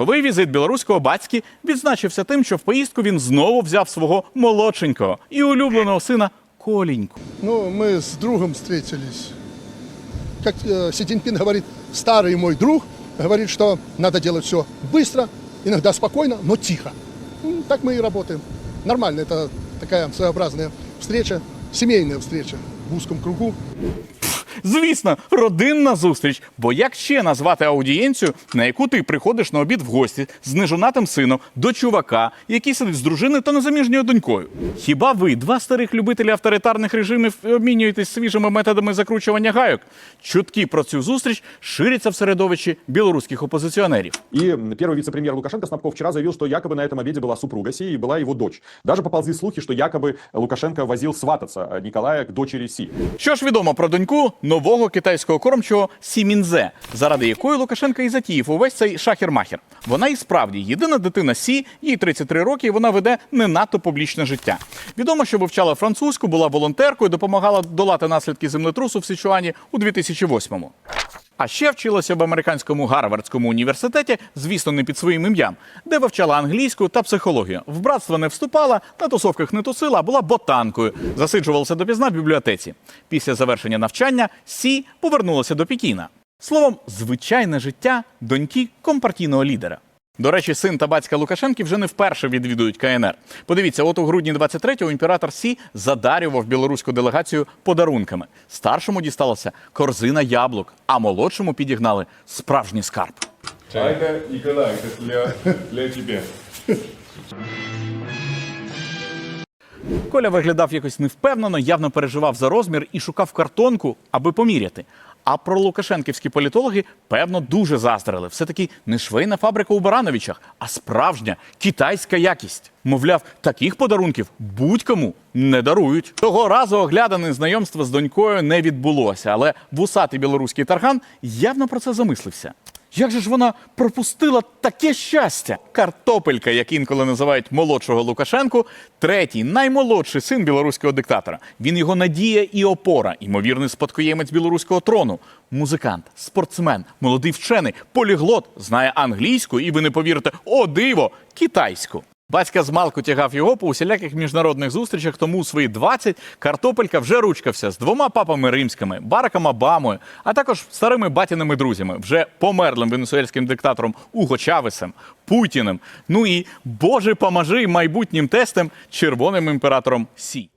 Черговий візит білоруського батьки відзначився тим, що в поїздку він знову взяв свого молодшенького і улюбленого сина Коліньку. Ну, мы с другом встретились. Как э, Си Цзиньпин говорит, старый мой друг говорит, что надо делать все быстро, иногда спокойно, но тихо. Ну, так мы и работаем. Нормально, это такая своеобразная встреча, семейная встреча в узком кругу. Звісно, родинна зустріч. Бо як ще назвати аудієнцію, на яку ти приходиш на обід в гості з нежонатим сином до чувака, який сидить з дружиною та незаміжньою донькою? Хіба ви, два старих любителі авторитарних режимів, обмінюєтесь свіжими методами закручування гайок? Чутки про цю зустріч ширяться в середовищі білоруських опозиціонерів. И первый вице-премьер Лукашенко Снапков вчера заявил, что якобы на этом обеде была супруга Си и была его дочь. Даже поползли слухи, что якобы Лукашенко возил свататься Николая к дочери Си. Що ж відомо про доньку Нового китайського кормчого Сімінзе, заради якої Лукашенка і затіїв увесь цей шахер-махер. Вона і справді єдина дитина Сі, їй 33 роки, і вона веде не надто публічне життя. Відомо, що вивчала французьку, була волонтеркою, допомагала долати наслідки землетрусу в Січуані у 2008-му. А ще вчилася в американському Гарвардському університеті, звісно, не під своїм ім'ям, де вивчала англійську та психологію. В братство не вступала, на тусовках не тусила, а була ботанкою. Засиджувалася допізна в бібліотеці. Після завершення навчання Сі повернулася до Пікіна. Словом, звичайне життя доньки компартійного лідера. До речі, син та батька Лукашенки вже не вперше відвідують КНР. Подивіться, от у грудні 23-го імператор Сі задарював білоруську делегацію подарунками. Старшому дісталася корзина яблук, а молодшому підігнали справжній скарб. А это Николай, это для, для тебя. Коля виглядав якось невпевнено, явно переживав за розмір і шукав картонку, аби поміряти. А про лукашенківські політологи, певно, дуже заздрили. Все-таки не швейна фабрика у Барановичах, а справжня китайська якість. Мовляв, таких подарунків будь-кому не дарують. Того разу оглядане знайомство з донькою не відбулося, але вусатий білоруський тарган явно про це замислився. Як же ж вона пропустила таке щастя? Картопелька, як інколи називають молодшого Лукашенку, третій наймолодший син білоруського диктатора. Він його надія і опора, ймовірний спадкоємець білоруського трону. Музикант, спортсмен, молодий вчений, поліглот, знає англійську і ви не повірите, о диво, китайську. Батька змалку тягав його по усіляких міжнародних зустрічах, тому у свої 20 картопелька вже ручкався з двома папами римськими, Бараком Обамою, а також старими батіними друзями, вже померлим венесуельським диктатором Уго Чавесем, Путіним. Ну і Боже поможи майбутнім тестем червоним імператором Сі.